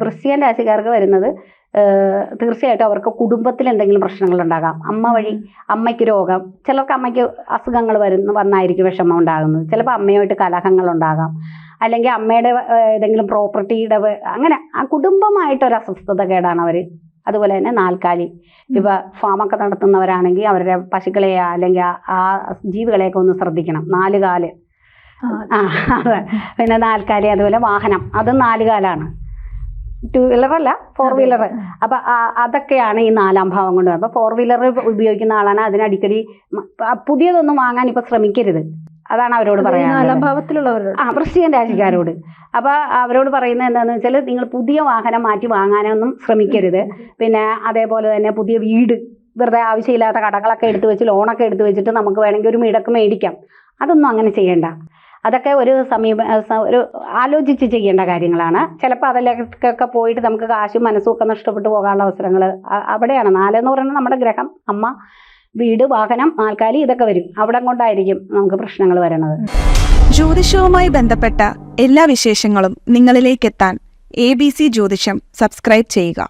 വൃശ്ചികൻ രാശിക്കാർക്ക് വരുന്നത് തീർച്ചയായിട്ടും അവർക്ക് കുടുംബത്തിൽ എന്തെങ്കിലും പ്രശ്നങ്ങൾ ഉണ്ടാകാം അമ്മ വഴി അമ്മയ്ക്ക് രോഗം ചിലർക്ക് അമ്മയ്ക്ക് അസുഖങ്ങൾ വരുന്ന വന്നായിരിക്കും വിഷമം ഉണ്ടാകുന്നത്. ചിലപ്പോൾ അമ്മയുമായിട്ട് കലഹങ്ങൾ ഉണ്ടാകാം അല്ലെങ്കിൽ അമ്മയുടെ ഏതെങ്കിലും പ്രോപ്പർട്ടിയുടെ അങ്ങനെ ആ കുടുംബമായിട്ടൊരു അസ്വസ്ഥത കേടാണ് അവർ അതുപോലെ തന്നെ നാൽക്കാലി. ഇപ്പൊ ഫാമൊക്കെ നടത്തുന്നവരാണെങ്കിൽ അവരുടെ പശുക്കളെയോ അല്ലെങ്കിൽ ആ- ആ ജീവികളെയൊക്കെ ഒന്ന് ശ്രദ്ധിക്കണം. നാലുകാൽ ആ പിന്നെ നാൽക്കാലി അതുപോലെ വാഹനം. അതും നാലുകാലാണ് ടു വീലർ അല്ല ഫോർ വീലർ അപ്പൊ അതൊക്കെയാണ് ഈ നാലാം ഭാവം കൊണ്ട് അപ്പൊ ഫോർ വീലർ ഉപയോഗിക്കുന്ന ആളാണ്. അതിനടിക്കടി പുതിയതൊന്നും വാങ്ങാൻ ഇപ്പൊ ശ്രമിക്കരുത്. അതാണ് അവരോട് പറയുന്നത് ആ പ്രസിഡന്റ് രാജിക്കാരോട്. അപ്പൊ അവരോട് പറയുന്നത് എന്താണെന്ന് വെച്ചാൽ നിങ്ങൾ പുതിയ വാഹനം മാറ്റി വാങ്ങാനൊന്നും ശ്രമിക്കരുത്. പിന്നെ അതേപോലെ തന്നെ പുതിയ വീട് വെറുതെ ആവശ്യമില്ലാത്ത കടകളൊക്കെ എടുത്തു വെച്ച് ലോണൊക്കെ എടുത്തു വെച്ചിട്ട് നമുക്ക് വേണമെങ്കിൽ ഒരു വീടൊക്കെ മേടിക്കാം. അതൊന്നും അങ്ങനെ ചെയ്യണ്ട. അതൊക്കെ ഒരു സമീപ ഒരു ആലോചിച്ച് ചെയ്യേണ്ട കാര്യങ്ങളാണ്. ചിലപ്പോൾ അതിലേക്കൊക്കെ പോയിട്ട് നമുക്ക് കാശും മനസ്സും ഒക്കെ നഷ്ടപ്പെട്ടു പോകാനുള്ള അവസരങ്ങൾ അവിടെയാണ്. നാലെന്ന് പറയുന്നത് നമ്മുടെ ഗ്രഹം അമ്മ വീട് വാഹനം ആൽക്കാലി ഇതൊക്കെ വരും. അവിടെ കൊണ്ടായിരിക്കും നമുക്ക് പ്രശ്നങ്ങൾ വരണത്. ജ്യോതിഷവുമായി ബന്ധപ്പെട്ട എല്ലാ വിശേഷങ്ങളും നിങ്ങളിലേക്കെത്താൻ എ ബി സി ജ്യോതിഷം സബ്സ്ക്രൈബ് ചെയ്യുക.